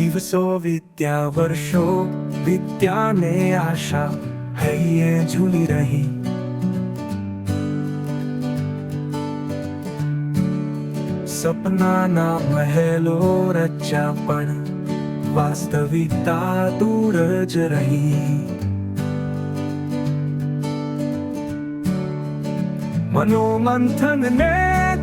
દિવસો વિદ્યા વર્ષો વિદ્યાને આશા હૈયે ઝૂલી રહી સપનાના મહેલો રચ્યા પણ વાસ્તવિકતા દૂર જ રહી મનોમંથન ને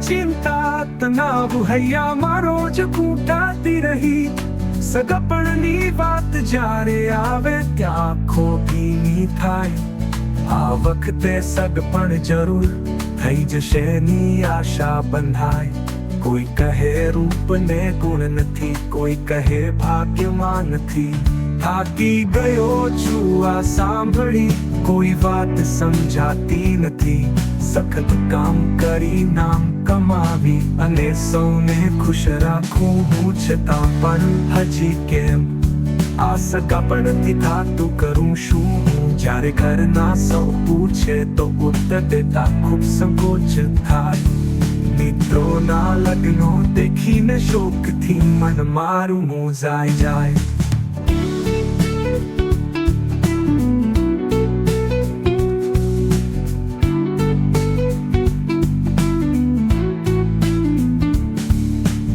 ચિંતા તનાવ હૈયા મારો જ કૂટાતી રહી સગપણની વાત જ્યારે આવે ત્યાં ખોટીની થાય આ વખતે સગપણ જરૂર થઈ જશે ની આશા બંધાય કોઈ કહે રૂપને ગુણ નથી કોઈ કહે ભાગ્યમાં નથી થાકી ગયો છું આ સાંભળી કોઈ વાત સમજાતી નથી સખત કામ કરી નામ કમાવી અને સૌને ખુશ રાખું હું છતાં પણ હજી કેમ? આ સગાપણથી થાતું કરું શું હું? જ્યારે ઘરના સૌ પૂછે તો ઉત્તર દેતા ખૂબ સંકોચ થાય. મિત્રોના લગ્નો દેખીને શોકથી મન મારું મોજાઈ જાય.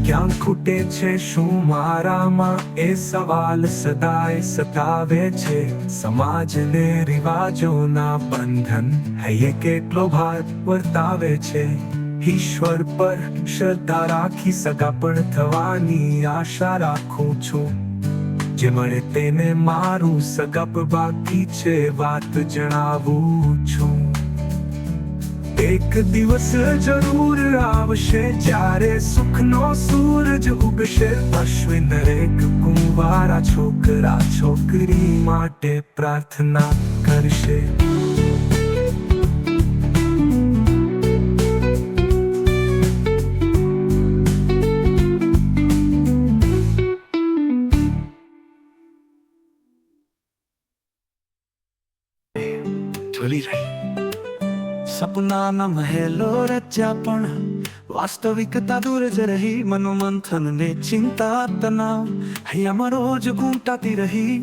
ક્યાં ખૂટે છે, શું મારામાં એ સવાલ સદાય સતાવે છે. સમાજને રિવાજોના બંધન હૈયે કેટલો ભાર વર્તાવે છે. ઈશ્વર પર શ્રદ્ધા રાખી સગા પણ થવાની આશા રાખું છું. જે મળે તેને મારું સગપ બાકી છે, વાત જણાવું છું. એક દિવસ જરૂર આવશે, જ્યારે સુખનો સૂરજ ઉગશે. અશ્વિન રેક કુંવારા છોકરા છોકરી માટે પ્રાર્થના કરશે. સપનાના મહેલો રચ્યા પણ વાસ્તવિકતા દૂર જ રહી મનોમંથન ને ચિંતા તનાવ હૈયામાં રોજ ઘૂંટાતી રહી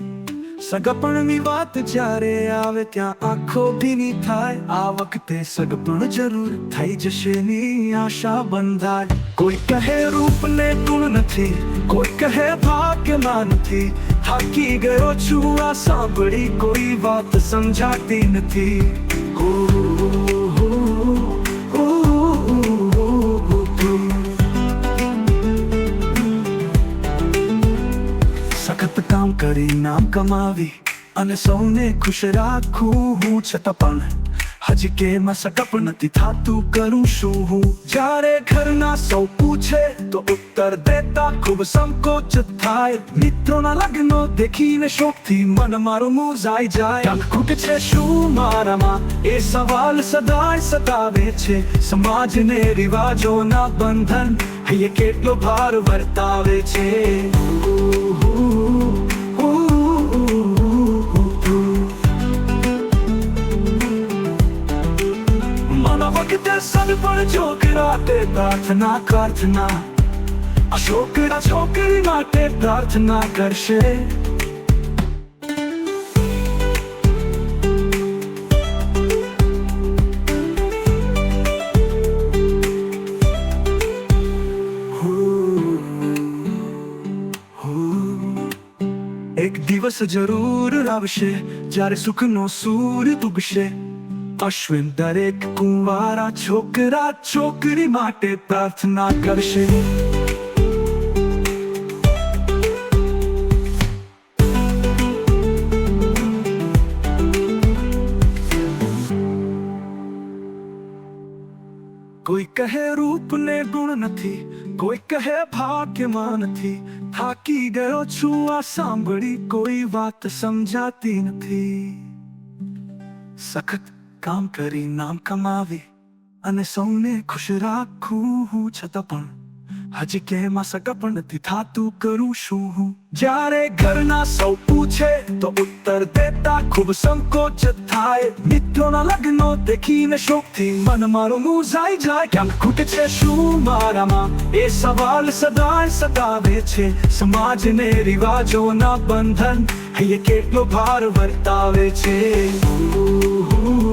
સગપણની વાત જ્યારે આવે ત્યાં આંખો ભીની થાય આ વખતે સગપણ જરૂર થઈ જશે ની આશા બંધાય કોઈ કહે રૂપને ગુણ નથી કોઈ કહે ભાગ્યમાં નથી થાકી ગયો છું આ સાંભળી કોઈ વાત સમજાતી નથી હો, કરી નામ કમાવી અને સૌને ખુશ રાખું હું. છતાં પણ હજી કેમ સટપ નથી થાતું, કરું શું હું? જ્યારે ઘરના સૌ પૂછે તો ઉત્તર દેતા ખૂબ સંકોચ થાય. મિત્રોના લગ્નો દેખીને શોકથી મન મારું મુંજાઈ જાય. ખૂટ છે શું મારામાં? એ સવાલ સદાય સતાવે છે. સમાજને રિવાજોના બંધન હૈયે કેટલો ભાર વર્તાવે છે. પ્રાર્થના પ્રાર્થના. આ છોકરા છોકરી માટે પ્રાર્થના કરશે. એક દિવસ જરૂર આવશે જ્યારે સુખનો સૂર ઉગશે અશ્વિન દરેક કુંવારા છોકરા છોકરી માટે પ્રાર્થના કરશે કોઈ કહે રૂપને ગુણ નથી કોઈ કહે ભાગ્યમાં નથી થાકી ગયો છું આ સાંભળી કોઈ વાત સમજાતી નથી સખત કામ કરી નામ કમાવી અને સૌને ખુશ રાખું હું છતાં પણ હજી કેમાં સગપણ નથી થાતું કરું શું હું? જ્યારે ઘરના સૌ પૂછે તો ઉત્તર દેતા ખૂબ સંકોચ થાય. મિત્રોના લગ્નો દેખીને શોકથી મન મારું મૂંઝાઈ જાય. કેમ ખૂટ છે શું મારામાં? એ સવાલ સદાય સતાવે છે. સમાજને રિવાજોના બંધન એ કેટલો ભાર વર્તાવે છે. મનો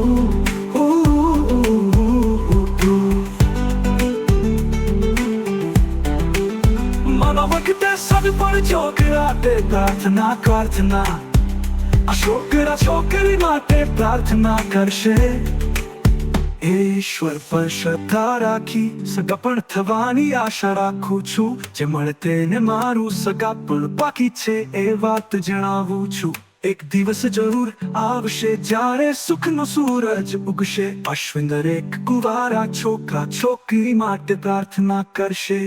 પર છોકરા તે પ્રાર્થના પ્રાર્થના આ છોકરા છોકરી માટે પ્રાર્થના કરશે ઈશ્વર પર શ્રદ્ધા રાખી સગપણ થવાની આશા રાખું છું જે મળે તેને મારું સગાપણ બાકી છે એ વાત જણાવું છું એક દિવસ જરૂર આવશે જ્યારે સુખનો સૂરજ ઉગશે અશ્વિન દરેક કુવારા છોકરા છોકરી માટે પ્રાર્થના કરશે